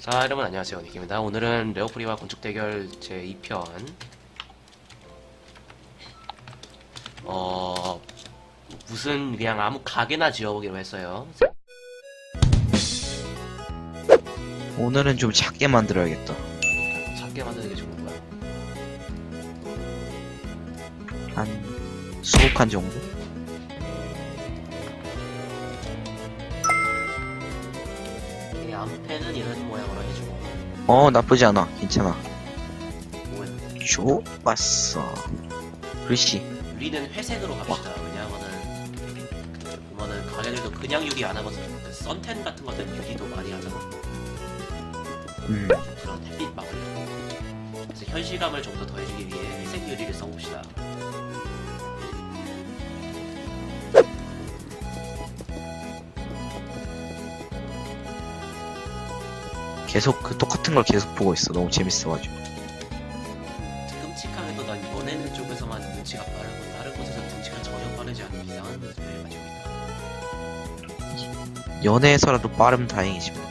자 여러분 안녕하세요. 니키입니다. 오늘은 레오프리와 건축 대결 제 2편. 어 무슨 그냥 아무 가게나 지어보기로 했어요. 오늘은 좀 작게 만들어야겠다. 작게 만드는 게 좋은 거야. 한 수북한 정도? 이 앞에는 이런 모양으로 해주고 어 나쁘지 않아. 괜찮아. 뭐야 좋았어. 글씨. 유리는 회색으로 갑시다 왜냐하면은 그 보면은 가게들도 그냥 유리 안 하고 그 썬텐 같은 것들은 유리도 많이 하잖아 음. 그런 햇빛 막으려고 그래서 현실감을 좀 더 더해주기 위해 회색 유리를 써봅시다 계속 그 똑같은 걸 계속 보고 있어. 너무 재밌어가지고. 끔찍하게도 난 연예인 쪽에서만 눈치가 빠르고 다른 곳에서 눈치가 전혀 빠르지 않은 이상한 눈치를 가지고 있다. 연애에서라도 빠르면 다행이지. 뭐.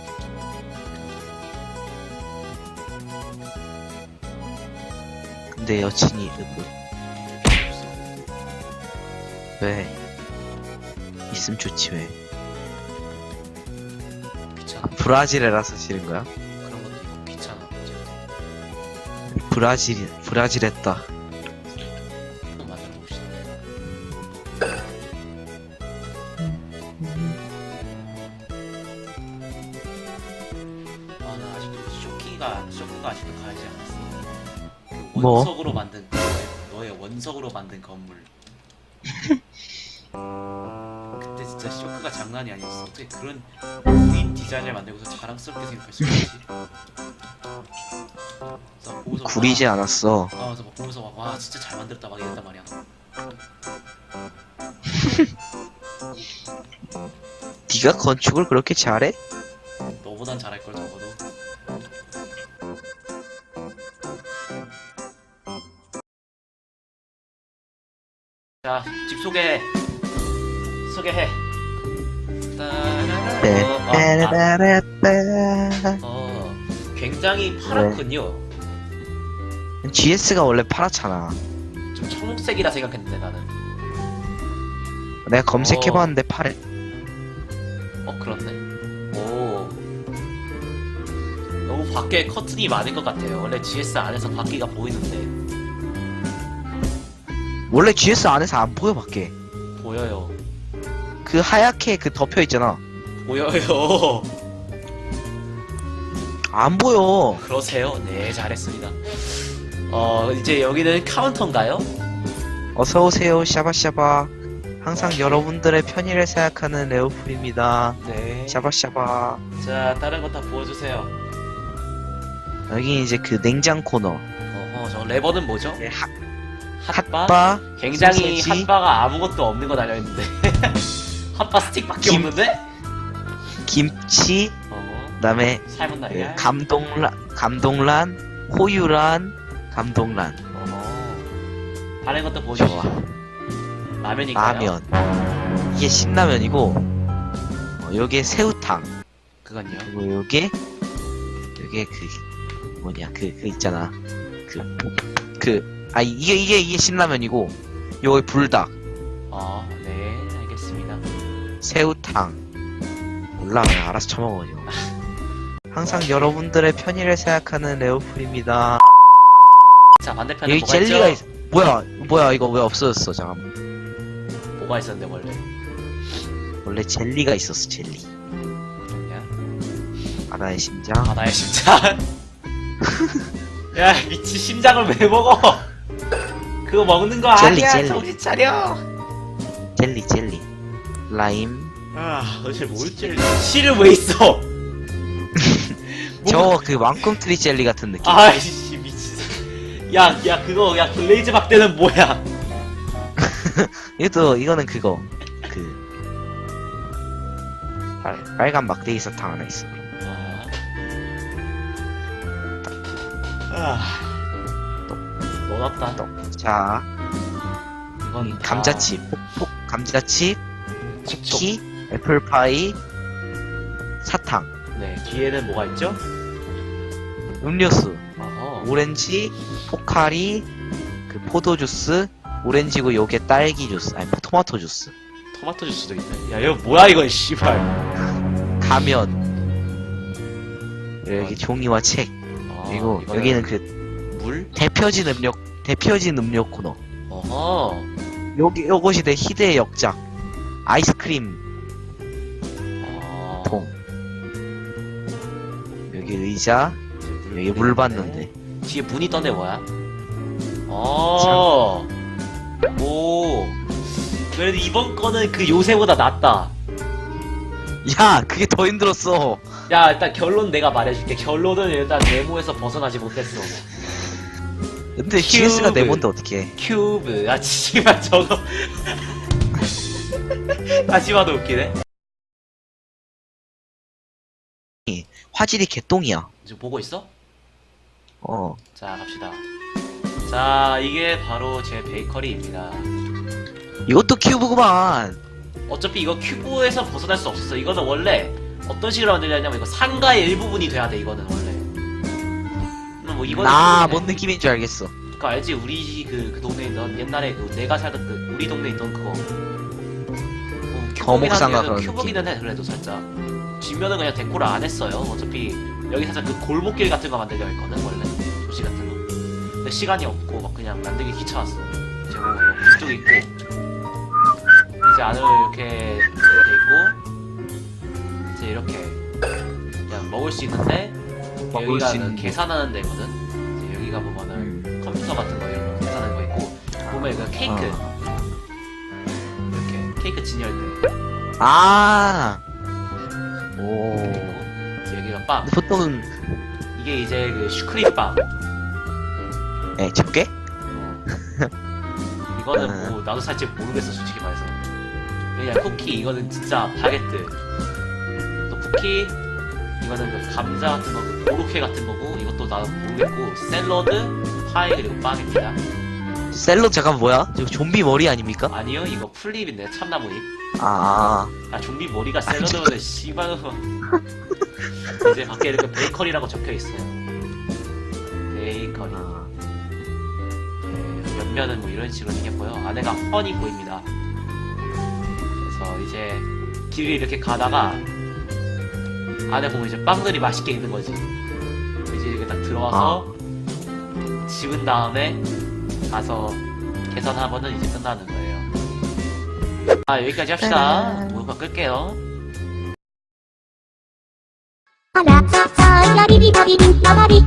근데 여친이 뭐, 없어. 왜 있으면 좋지 왜? 브라질에라서 싫은 거야? 그런 것도 있고 귀찮아. 진짜. 브라질 브라질 했다. 한번 만들어 봅시다. 아, 나 아직도 그 쇼키가, 쇼크가 아직도 가지 않았어. 그 뭐? 원석으로 만든, 너의 원석으로 만든 건물. 쇼크가 장난이 아니었어. 어떻게 그런 무인 디자인을 만들고서 자랑스럽게 생각할 수가 있지? 그래서 구리지 와, 않았어. 아, 그래서 막 보면서 막, 와, 진짜 잘 만들었다, 막 이랬단 말이야. 네가 건축을 그렇게 잘해? 너보단 잘할 걸, 적어도. 자, 집 소개. 소개해. 따라라. 네. 어. 어, 굉장히 파랗군요. GS가 원래 파랗잖아. 좀 청록색이라 생각했는데, 나는. 내가 검색해봤는데 파래. 어, 그렇네. 오. 너무 밖에 커튼이 많은 것 같아요. 원래 GS 안에서 밖이가 보이는데. 원래 GS 안에서 안 보여 밖에. 보여요. 그 하얗게 그 덮여 있잖아. 보여요. 안 보여. 그러세요? 네, 잘했습니다. 어, 이제 여기는 카운터인가요? 어서 오세요, 샤바샤바. 항상 여러분들의 편의를 생각하는 레오풀입니다. 네. 샤바샤바. 자, 다른 거 다 보여주세요. 여기 이제 그 냉장 코너. 어허, 저 레버는 뭐죠? 네, 핫, 핫바? 핫바. 굉장히 소세지. 핫바가 아무것도 없는 거 달려있는데. 핫바 스틱밖에 김- 없는데? 김치. 어, 그 다음에 삶은 그 날개. 감동란, 감동란, 호유란, 감동란. 어허. 다른 것도. 좋아. 라면인가요? 라면. 이게 신라면이고, 어, 요게 새우탕. 그건요. 그리고 요게, 요게 그, 뭐냐, 그, 그 있잖아. 그, 그, 아, 이게, 이게, 이게 신라면이고, 요게 불닭, 어, 네, 알겠습니다. 새우탕. 몰라, 그냥 알아서 처먹어, 이거. 항상 여러분들의 편의를 생각하는 레오풀입니다. 자, 반대편에 여기 뭐가 젤리가 있죠? 있, 뭐야, 뭐야, 이거 왜 없어졌어, 잠깐만. 뭐가 있었는데, 원래. 원래 젤리가 있었어, 젤리. 그냥. 바다의 심장. 바다의 심장. 야, 미치 심장을 왜 먹어? 그거 먹는 거 젤리, 아니야. 젤리. 정신 차려. 젤리, 젤리. 라임. 아, 도대체 뭘 젤리? 실은 왜 있어? 저 그 왕꿈틀이 jel리 같은 느낌. 아이씨 미친. 야, 야 그거 야 글레이즈 박대는 뭐야? 이것도 이거는 그거 그 빨, 빨간 막대기 사탕 하나 있어. 아, 놀았다. 자, 이건 감자칩, 폭폭 감자칩, 촉촉. 쿠키, 애플파이, 사탕. 네, 뒤에는 뭐가 있죠? 음료수. 어허. 오렌지, 포카리, 그 포도 주스, 오렌지고 요게 딸기 주스, 아니 토마토 주스. 토마토 주스도 있네. 야, 이거 뭐야, 이거, 씨발. 가면. 여기 종이와 책. 아, 그리고 이거는 여기는 그 물? 대표진 음료, 대표진 음료 코너. 어허. 여기 요것이 내 희대의 역작. 아이스크림 아, 통. 여기 의자, 여기 물 받는데. 뒤에 문이 떴네, 뭐야? 어. 오. 그래도 이번 거는 그 요새보다 낫다. 야, 그게 더 힘들었어. 야, 일단 결론 내가 말해줄게. 결론은 일단 네모에서 벗어나지 못했어. 근데 큐브. GS가 네모인데 어떡해. 큐브. 아, 씨발, 저거. 다시 봐도 웃기네. 화질이 개똥이야. 지금 보고 있어? 어. 자, 갑시다. 자, 이게 바로 제 베이커리입니다. 이것도 큐브구만. 어차피 이거 큐브에서 벗어날 수 없었어. 이거는 원래 어떤 식으로 만들냐면 이거 상가의 일부분이 돼야 돼. 이거는 원래. 음, 뭐 이거는 나, 그거네. 뭔 느낌인 줄 알겠어. 그거 알지? 우리 그, 그 동네에 있던 옛날에 그 내가 살던 그 우리 동네에 있던 그거. 뭐 거목상가 그런 큐브기는 해 그래도 살짝. 뒷면은 그냥 데코를 안 했어요. 어차피 여기 살짝 그 골목길 같은 거 만들려 했거든 원래 도시 같은 거. 근데 시간이 없고 막 그냥 만들기 귀찮았어. 이제 뭐 이쪽 있고 이제 안으로 이렇게 돼 있고 이제 이렇게 그냥 먹을 수 있는데 먹을 여기가 수그 있는 계산하는 데거든. 이제 여기가 보면은 음. 컴퓨터 같은 거 이런 거 계산하는 거 있고 보면 이거 케이크 어. 이렇게 케이크 진열대 아. 오. 여기가 빵 근데 보통은, 이게 이제 그 슈크림 빵 에, 집게? 이거는 음. 뭐 나도 살짝 모르겠어 솔직히 말해서 그냥 쿠키 이거는 진짜 바게트 또 쿠키 이거는 그 감자 같은 거그 고로케 같은 거고 이것도 나도 모르겠고 샐러드 파이 그리고 빵입니다 샐러드 잠깐 뭐야? 저 좀비 머리 아닙니까? 아니요 이거 풀립인데 참나무잎. 아, 아. 좀비 머리가 샐러드면 씨발. 이제 밖에 이렇게 베이커리라고 적혀 있어요. 베이커리. 아. 네, 옆면은 뭐 이런 식으로 생겼고요. 안에가 훤히 보입니다. 그래서 이제 길을 이렇게 가다가 안에 보면 이제 빵들이 맛있게 있는 거지. 이제 이렇게 딱 들어와서 집은 다음에 가서 계산하면은 이제 끝나는 거예요 아 여기까지 합시다 목욕 끌게요 아, 아, 바비비, 라바비,